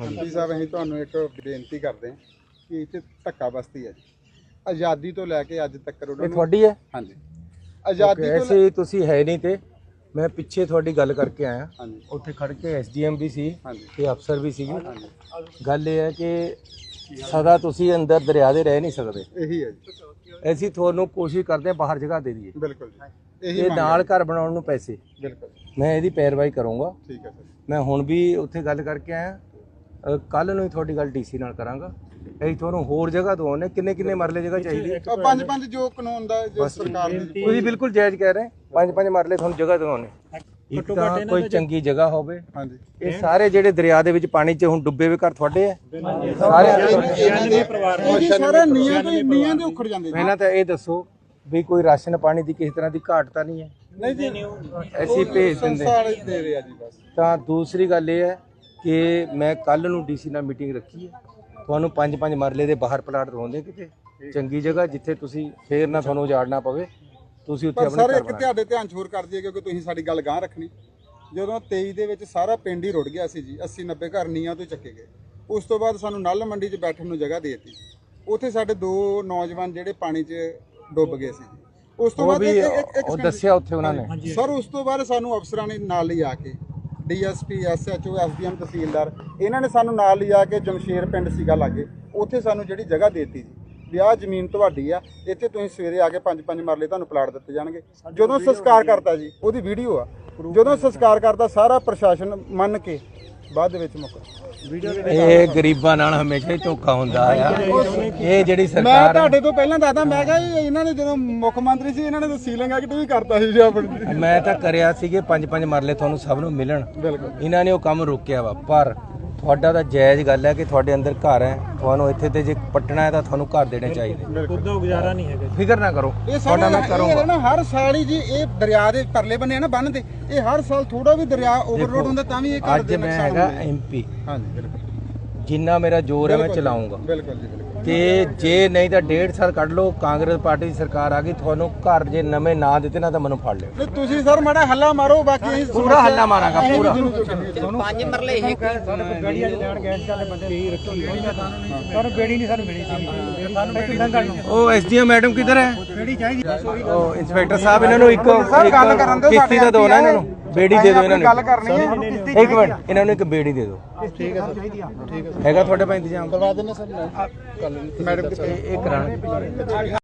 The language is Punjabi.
ਐਮਪੀ ਸਾਹਿਬ ਅਸੀਂ ਤੁਹਾਨੂੰ ਇੱਕ ਬੇਨਤੀ ਕਰਦੇ ਹਾਂ ਕਿ ਇੱਥੇ ਧੱਕਾ ਬਸਤੀ ਹੈ ਜੀ। ਆਜ਼ਾਦੀ ਤੋਂ ਲੈ ਕੇ ਅੱਜ ਤੱਕ ਉਹਨਾਂ ਇਹ ਨੂੰ ਤੁਹਾਡੀ ਹੈ? ਹਾਂਜੀ। ਆਜ਼ਾਦੀ ਤੋਂ ਲੈ- ਐਸੇ ਤੁਸੀਂ ਹੈ ਨਹੀਂ ਤੇ ਮੈਂ ਪਿੱਛੇ ਤੁਹਾਡੀ ਗੱਲ ਕਰਕੇ ਆਇਆ। ਹਾਂਜੀ। ਉੱਥੇ ਖੜ ਕੇ ਐਸਡੀਐਮ ਵੀ ਸੀ ਹਾਂਜੀ। ਤੇ ਅਫਸਰ ਵੀ ਹਾਂਜੀ। ਗੱਲ ਇਹ ਹੈ ਕਿ ਸਦਾ ਤੁਸੀਂ ਅੰਦਰ ਦਰਿਆ ਦੇ ਰਹਿ ਨਹੀਂ ਸਕਦੇ। ਇਹੀ ਹੈ ਜੀ। ਅਸੀਂ ਤੁਹਾਨੂੰ ਕੋਸ਼ਿਸ਼ ਕਰਦੇ ਹਾਂ ਬਾਹਰ ਜਗ੍ਹਾ ਦੇ ਦਈਏ। ਬਿਲਕੁਲ ਜੀ। ਇਹੀ ਇਹ ਮੰਗ ਨਾਲ। ਘਰ ਬਣਾਉਣ ਨੂੰ ਪੈਸੇ। ਬਿਲਕੁਲ। ਮੈਂ ਇਹਦੀ ਪੈਰਵਾਈ ਕਰੂੰਗਾ। ਠੀਕ ਹੈ ਸਰ। ਮੈਂ ਹੁਣ ਵੀ ਉੱਥੇ ਗੱਲ ਕਰਕੇ ਆਇਆ। ਕੱਲ ਨੂੰ ਹੀ ਤੁਹਾਡੀ ਗੱਲ ਡੀਸੀ ਨਾਲ ਕਰਾਂਗਾ। ਅਸੀਂ ਤੁਹਾਨੂੰ ਹੋਰ ਜਗ੍ਹਾ ਦਵਾਉਣੇ ਕਿੰਨੇ ਕਿੰਨੇ ਮਰਲੇ ਜਗ੍ਹਾ ਚਾਹੀਦੀ? ਹੈ? ਪੰਜ ਪੰਜ ਜੋ ਕਾਨੂੰਨ ਦਾ ਜੋ ਸਰਕਾਰ ਦੀ ਤੁਸੀਂ ਬਿਲਕੁਲ ਜਾਇਜ਼ ਕਹਿ ਰਹੇ ਪੰਜ ਪੰਜ ਮਰਲੇ ਤੁਹਾਨੂੰ ਜਗ੍ਹਾ ਦਵਾਉਣੇ ਇੱਕ ਤਾਂ ਕੋਈ ਚੰਗੀ ਜਗ੍ਹਾ ਹੋਵੇ। ਹਾਂਜੀ। ਇਹ ਸਾਰੇ ਜਿਹੜੇ ਦਰਿਆ ਦੇ ਵਿੱਚ ਪਾਣੀ 'ਚ ਹੁਣ ਡੁੱਬੇ ਹੋਏ ਘਰ ਤੁਹਾਡੇ ਆ। ਸਾਰੇ ਇਹ ਜੀ ਸਾਰਾ ਨੀਆਂ ਤੋਂ ਨੀਆਂ ਦੇ ਉਖੜ ਜਾਂਦੇ ਜੀ। ਪਹਿਲਾਂ ਤਾਂ ਇਹ ਦੱਸੋ ਵੀ ਕੋਈ ਰਾਸ਼ਨ ਪਾਣੀ ਦੀ ਕਿਸੇ ਤਰ੍ਹਾਂ ਦੀ ਘਾਟ ਤਾਂ ਨਹੀਂ ਹੈ? ਨਹੀਂ ਜੀ। ਅਸੀਂ ਭੇਜ ਦਿੰਦੇ ਤਾਂ ਦੂਸਰੀ ਗੱਲ ਇਹ ਹੈ ਕਿ ਮੈਂ ਕੱਲ ਨੂੰ ਡੀਸੀ ਨਾਲ ਮੀਟਿੰਗ ਰੱਖੀ ਹੈ। ਤੁਹਾਨੂੰ ਪੰਜ ਪੰਜ ਮਰਲੇ ਦੇ ਬਾਹਰ ਪਲਾਟ ਦਵਾਉਂਦੇ ਕਿਤੇ। ਚੰਗੀ ਜਗ੍ਹਾ ਜਿੱਥੇ ਤੁਸੀਂ ਫੇਰ ਨਾ ਤੁਹਾਨੂੰ ਉਜਾੜਨਾ ਪਵੇ ਤੁਸੀਂ ਉੱਥੇ ਆਪਣੇ ਸਰ ਇੱਕ ਬਣਾ ਤੁਹਾਡੇ ਧਿਆਨ ਹੋਰ ਕਰ ਦਈਏ ਕਿਉਂਕਿ ਤੁਸੀਂ ਸਾਡੀ ਗੱਲ ਗਾਂ ਰੱਖਣੀ। ਜਦੋਂ 23 ਦੇ ਵਿੱਚ ਸਾਰਾ ਪਿੰਡ ਹੀ ਰੁੜ ਗਿਆ ਸੀ ਜੀ 80 90 ਘਰ ਨੀਆਂ ਤੋਂ ਚੱਕੇ ਗਏ। ਉਸ ਤੋਂ ਬਾਅਦ ਸਾਨੂੰ ਨਲ ਮੰਡੀ 'ਚ ਬੈਠਣ ਨੂੰ ਜਗ੍ਹਾ ਦੇ ਦਿੱਤੀ। ਉੱਥੇ ਸਾਡੇ ਦੋ ਨੌਜਵਾਨ ਜਿਹੜੇ ਪਾਣੀ 'ਚ ਡੁੱਬ ਗਏ ਸੀ। ਉਸ ਤੋਂ ਬਾਅਦ ਇੱਕ- ਇੱਕ- ਦੱਸਿਆ ਉੱਥੇ ਉਹਨਾਂ ਨੇ। ਸਰ ਉਸ ਤੋਂ ਬਾਅਦ ਸਾਨੂੰ ਅਫਸਰਾਂ ਨੇ ਨਾਲ ਲਿਆ ਕੇ ਡੀਐਸਪੀ ਐਸਐਚਓ ਐਸਡੀਐਮ ਤਹਿਸੀਲਦਾਰ ਇਹਨਾਂ ਨੇ ਸਾਨੂੰ ਨਾਲ ਲਿਆ ਕੇ ਜਮਸ਼ੇਰ ਪਿੰਡ ਸੀਗਾ ਲਾਗੇ। ਉੱਥੇ ਸਾਨੂੰ ਜਿਹੜੀ ਜਗ੍ਹਾ ਦੇਤੀ ਜੀ ਵੀ ਆਹ ਜ਼ਮੀਨ ਤੁਹਾਡੀ ਆ ਇੱਥੇ ਤੁਸੀਂ ਸਵੇਰੇ ਆ ਕੇ ਪੰਜ ਪੰਜ ਮਰਲੇ ਤੁਹਾਨੂੰ ਪਲਾਟ ਦਿੱਤੇ ਜਾਣਗੇ। ਜਦੋਂ ਸੰਸਕਾਰ ਕਰਤਾ ਜੀ ਉਹਦੀ ਵੀਡੀਓ ਆ। ਜਦੋਂ ਸੰਸਕਾਰ ਕਰਤਾ ਸਾਰਾ ਪ੍ਰਸ਼ਾਸਨ ਮੰਨ ਕੇ ਬਾਅਦ ਦੇ ਵਿੱਚ ਮੁੱਕ ਇਹ ਗਰੀਬਾਂ ਨਾਲ ਹਮੇਸ਼ਾ ਹੀ ਧੋਖਾ ਹੁੰਦਾ ਆ। ਇਹ ਜਿਹੜੀ ਮੈਂ ਸਰਕਾਰ ਹੈ ਤੁਹਾਡੇ ਤੋਂ ਪਹਿਲਾਂ ਦੱਸਦਾ ਮੈਂ ਕਿਹਾ ਇਹਨਾਂ ਨੇ ਜਦੋਂ ਮੁੱਖ ਮੰਤਰੀ ਸੀ ਇਹਨਾਂ ਨੇ ਤਾਂ ਸੀਲਿੰਗ ਐਕਟ ਵੀ ਕਰਤਾ ਸੀ ਜੀ ਆਪਣੀ। ਮੈਂ ਤਾਂ ਕਰਿਆ ਸੀਗੇ ਪੰਜ ਪੰਜ ਮਰਲੇ ਤੁਹਾਨੂੰ ਸਭ ਨੂੰ ਮਿਲਣ। ਬਿਲਕੁਲ। ਇਹਨਾਂ ਨੇ ਉਹ ਕੰਮ ਰੋਕਿਆ ਵਾ ਪਰ ਤੁਹਾਡਾ ਤਾਂ ਜਾਇਜ਼ ਗੱਲ ਹੈ ਕਿ ਤੁਹਾਡੇ ਅੰਦਰ ਘਰ ਹੈ। ਤੁਹਾਨੂੰ ਇੱਥੇ ਤੇ ਜੇ ਪੱਟਣਾ ਹੈ ਤਾਂ ਤੁਹਾਨੂੰ ਘਰ ਦੇਣੇ ਚਾਹੀਦੇ। ਉਦੋਂ ਗੁਜ਼ਾਰਾ ਨਹੀਂ ਹੈਗਾ ਫਿਕਰ ਨਾ ਕਰੋ। ਇਹ ਸਾਡਾ ਮੈਂ ਇਹ ਕਰੂੰਗਾ। ਨਾ ਹਰ ਸਾਲ ਹੀ ਜੀ ਇਹ ਦਰਿਆ ਦੇ ਪਰਲੇ ਬੰਨੇ ਨਾ ਬੰਨ ਇਹ ਹਰ ਸਾਲ ਥੋੜਾ ਵੀ ਦਰਿਆ ਓਵਰਲੋਡ ਹੁੰਦਾ ਤਾਂ ਵੀ ਇਹ ਘਰ ਦੇ ਨੁਕਸਾਨ। ਐਮਪੀ ਹਾਂਜੀ ਬਿਲਕੁਲ। ਜਿੰਨਾ ਮੇਰਾ ਜ਼ੋਰ ਹੈ ਮੈਂ ਚਲਾਉਂਗਾ ਬਿਲਕੁਲ ਜੀ ਬਿਲਕੁਲ। ਤੇ ਜੇ ਨਹੀਂ ਤਾਂ ਡੇਢ ਸਾਲ ਕੱਢ ਲਓ ਕਾਂਗਰਸ ਪਾਰਟੀ ਦੀ ਸਰਕਾਰ ਆ ਗਈ ਤੁਹਾਨੂੰ ਘਰ ਜੇ ਨਵੇਂ ਨਾ ਦਿੱਤੇ ਨਾ ਤਾਂ ਮੈਨੂੰ ਫੜ ਲਿਓ। ਤੁਸੀਂ ਸਰ ਮਾੜਾ ਹੱਲਾ ਮਾਰੋ ਬਾਕੀ ਅਸੀਂ ਪੂਰਾ ਹੱਲਾ ਮਾਰਾਂਗਾ ਪੂਰਾ। ਪੰਜ ਮਰਲੇ ਇਹ ਗਾੜੀ ਵਾਲੇ ਲੈਣ ਗਏ ਵਾਲੇ ਬੰਦੇ ਹੀ ਰੱਖੀ ਹੋਈ ਆ ਸਾਨੂੰ ਬੇੜੀ ਨਹੀਂ ਸਾਨੂੰ ਮਿਲੀ ਸੀ ਉਹ ਐਸਡੀਐਮ ਮੈਡਮ ਕਿੱਧਰ ਹੈ? ਬੇੜੀ ਚਾਹੀਦੀ। ਉਹ ਇੰਸਪੈਕਟਰ ਸਾਹਿਬ ਇਹਨਾਂ ਨੂੰ ਇੱਕ ਸਰ, ਗੱਲ ਕਰਨ ਦਿਓ, ਕਿਸ਼ਤੀ ਦਾ ਨਾ ਇਹਨਾਂ ਨੂੰ। ਬੇੜੀ ਦੇ ਦਿਓ ਇਹਨਾਂ ਨੂੰ। ਗੱਲ ਕਰਨੀ ਹੈ ਇੱਕ ਮਿੰਟ ਇਹਨਾਂ ਨੂੰ ਇੱਕ ਬੇੜੀ ਦੇ ਦਿਓ। ਠੀਕ ਹੈ ਚਾਹੀਦੀ ਆ? ਹੈਗਾ ਤੁਹਾਡੇ ਪਾ ਇੰਤਜ਼ਾਮ? ਕਰਵਾ ਦਿੰਦੇ ਸਰ ਮੈਡਮ ਇਹ ਇਹ ਕਰਾਣਾ